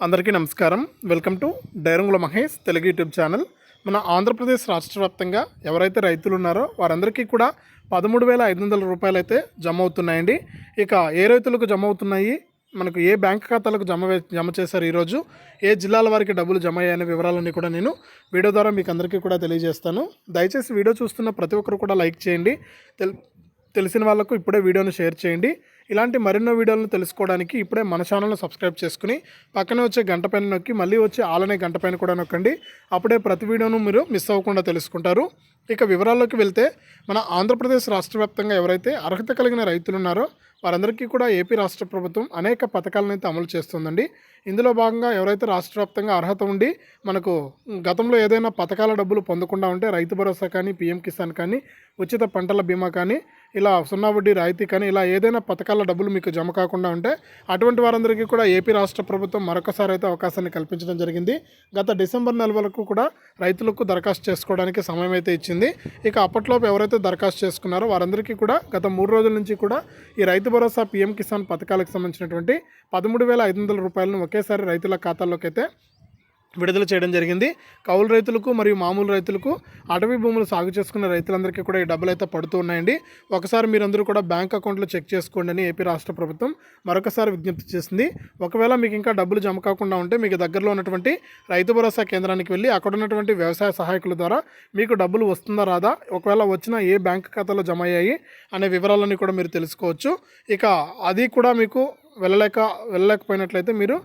అందరికీ నమస్కారం. Welcome to డైరంగుల మహేష్ తెలుగు యూట్యూబ్ ఛానల్. మన ఆంధ్రప్రదేశ్ రాష్ట్ర వ్యాప్తంగా ఎవరైతే రైతులు ఉన్నారో వారందరికీ కూడా పదమూడు వేల ఐదు వందల రూపాయలు అయితే జమ అవుతున్నాయండి ఇక ఏ రైతులకు జమ అవుతున్నాయి మనకు ఏ బ్యాంక్ ఖాతాలకు జమ జమ చేశారు ఈరోజు? ఏ జిల్లాల వారికి డబ్బులు జమ అయ్యాయనే వివరాలన్నీ కూడా నేను వీడియో ద్వారా మీకు అందరికీ కూడా తెలియజేస్తాను. దయచేసి వీడియో చూస్తున్న ప్రతి ఒక్కరు కూడా లైక్ చేయండి. తెల్ తెలిసిన వాళ్ళకు ఇప్పుడే వీడియోను షేర్ చేయండి. ఇలాంటి మరెన్నో వీడియోలను తెలుసుకోవడానికి ఇప్పుడే మన ఛానల్ను సబ్స్క్రైబ్ చేసుకుని పక్కనే వచ్చే గంట పైన నొక్కి మళ్ళీ వచ్చే ఆలనే గంట పైన కూడా నొక్కండి. అప్పుడే ప్రతి వీడియోను మీరు మిస్ అవ్వకుండా తెలుసుకుంటారు. ఇక వివరాల్లోకి వెళ్తే మన ఆంధ్రప్రదేశ్ రాష్ట్ర వ్యాప్తంగా ఎవరైతే అర్హత కలిగిన రైతులు ఉన్నారో వారందరికీ కూడా ఏపీ రాష్ట్ర ప్రభుత్వం అనేక పథకాలను అయితే అమలు చేస్తుందండి. ఇందులో భాగంగా ఎవరైతే రాష్ట్ర వ్యాప్తంగా అర్హత ఉండి మనకు గతంలో ఏదైనా పథకాల డబ్బులు పొందకుండా ఉంటే రైతు భరోసా కానీ పీఎం కిసాన్ కానీ ఉచిత పంటల బీమా కానీ ఇలా సున్నా వడ్డీ రాయితీ కానీ ఇలా ఏదైనా పథకాల డబ్బులు మీకు జమ కాకుండా ఉంటే అటువంటి వారందరికీ కూడా ఏపీ రాష్ట్ర ప్రభుత్వం మరొకసారి అయితే అవకాశాన్ని కల్పించడం జరిగింది. గత డిసెంబర్ నెల వరకు కూడా రైతులకు దరఖాస్తు చేసుకోవడానికి సమయం అయితే ఇచ్చింది. ఇక అప్పట్లోపు ఎవరైతే దరఖాస్తు చేసుకున్నారో వారందరికీ కూడా గత మూడు రోజుల నుంచి కూడా ఈ రైతు భరోసా పీఎం కిసాన్ పథకాలకు సంబంధించినటువంటి పదమూడు వేల ఐదు వందల రూపాయలను ఒకేసారి రైతుల ఖాతాల్లోకి అయితే విడుదల చేయడం జరిగింది. కౌలు రైతులకు మరియు మామూలు రైతులకు అటవీ భూములు సాగు చేసుకున్న రైతులందరికీ కూడా ఈ డబ్బులు అయితే పడుతూ ఉన్నాయండి. ఒకసారి మీరందరూ కూడా బ్యాంక్ అకౌంట్లో చెక్ చేసుకోండి అని ఏపీ రాష్ట్ర ప్రభుత్వం మరొకసారి విజ్ఞప్తి చేసింది. ఒకవేళ మీకు ఇంకా డబ్బులు జమ కాకుండా ఉంటే మీకు దగ్గరలో ఉన్నటువంటి రైతు భరోసా కేంద్రానికి వెళ్ళి అక్కడ ఉన్నటువంటి వ్యవసాయ సహాయకుల ద్వారా మీకు డబ్బులు వస్తుందా రాదా? ఒకవేళ వచ్చినా ఏ బ్యాంక్ ఖాతాలో జమ అయ్యాయి అనే వివరాలన్నీ కూడా మీరు తెలుసుకోవచ్చు. ఇక అది కూడా మీకు వెళ్ళలేక వెళ్ళలేకపోయినట్లయితే మీరు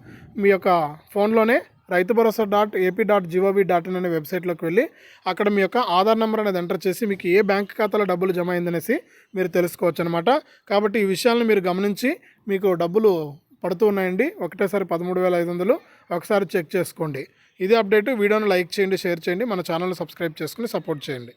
మీ యొక్క ఫోన్లోనే Rythu Bharosa dot AP dot GOV dot in అనే వెబ్సైట్లోకి వెళ్ళి అక్కడ మీ యొక్క ఆధార్ నెంబర్ అనేది ఎంటర్ చేసి మీకు ఏ బ్యాంక్ ఖాతాలో డబ్బులు జమ అయిందనేసి మీరు తెలుసుకోవచ్చు అనమాట కాబట్టి ఈ విషయాలను మీరు గమనించి మీకు డబ్బులు పడుతూ ఉన్నాయండి. ఒకటేసారి పదమూడు వేల ఐదు వందలు ఒకసారి చెక్ చేసుకోండి. ఇదే అప్డేట్. వీడియోను లైక్ చేయండి షేర్ చేయండి. మన ఛానల్ని సబ్స్క్రైబ్ చేసుకుని సపోర్ట్ చేయండి.